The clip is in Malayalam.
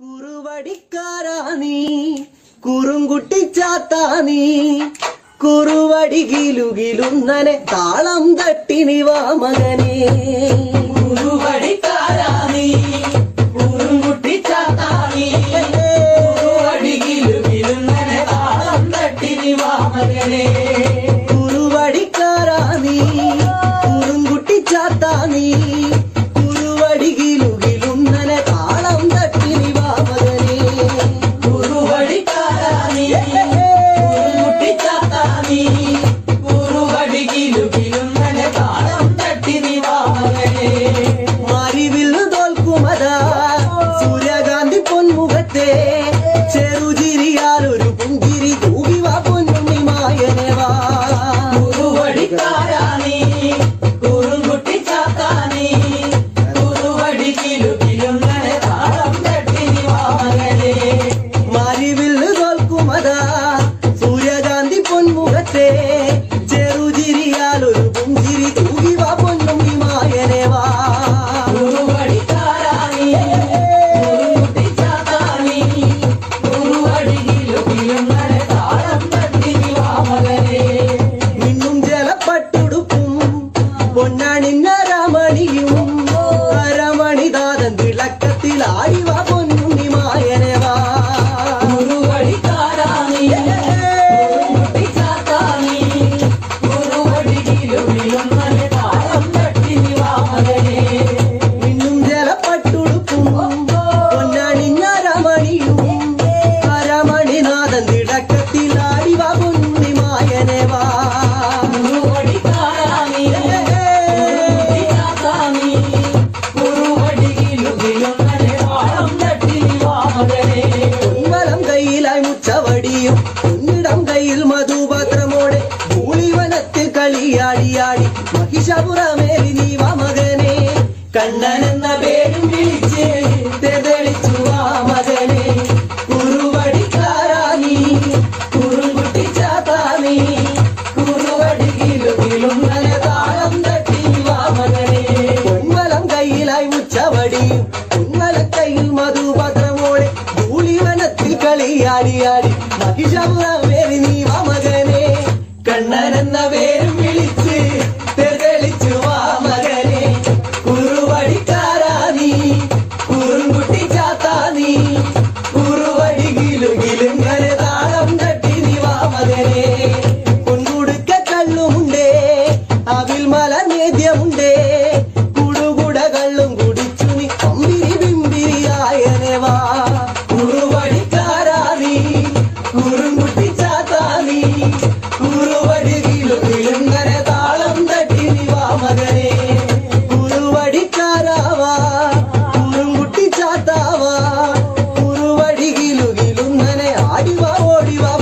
കുറുവടിക്കാരാ നീ കുറുങ്കുട്ടിച്ചാത്താ നീ. കുറുവടികിലുകിലുന്നനെ താളം തട്ടിനി വാ മകനെ. കുറുവടിക്കാരാ നീ, കുറുങ്കുട്ടിച്ചാത്താ നീ, കുറുവടികിലുകിലുന്നനെ താളം തട്ടിനി വാ മകനേ. ചെറുചിരിയാൽ ഒരു പുഞ്ചിരി തൂകി വാ പൊന്നുണ്ണി മായനെ വാ പൊന്മുഖത്തെ ചെറുചിരിയാൽ ഒരു പുഞ്ചിരി തൂകി വാ പൊന്നുണ്ണി മായനെ വാ കുറുവടിക്കാരാ നീ, കുറുങ്കുട്ടിച്ചാത്താ നീ, കുറുവടികിലുകിലുന്നനെ താളം തട്ടിനി വാ മകനേ. മിന്നും ജലപ്പട്ടുടുപ്പും പൊന്നണിഞ്ഞ രമണിയും അരമണി ദാതൻ തിളക്കത്തിൽ കണ്ണൻ എന്ന പേരും വിളിച്ച് തെളിച്ചു വാ മകനെ. കുറുവടിക്കാരാ നീ കുറുങ്കുട്ടിച്ചാത്താ നീ കുറുവടികിലുകിലുന്നനെ താളം തട്ടി വാ മകനെ. പൊൻവലം കയ്യിലായി മുച്ചവടിയും പൊൻവലം കയ്യിൽ മധുപാത്രമോടെ ധൂളിവനത്തിൽ കളിയാടിയാടി മഹിഷപുറമേറി നീ വാ കണ്ണൻ സാന്നിധ്യമുണ്ടേ. കുടുകുട കള്ളും കുടിച്ചു നീ അമ്പിരി ബിമ്പിരിയായനവാ കുറുവടിക്കാരാ നീ കുറുകുട്ടി ചാത്താ നീ. കുറുവടികിലും ഇളങ്ങര താളം തട്ടി നീ വാ ഓടിവാ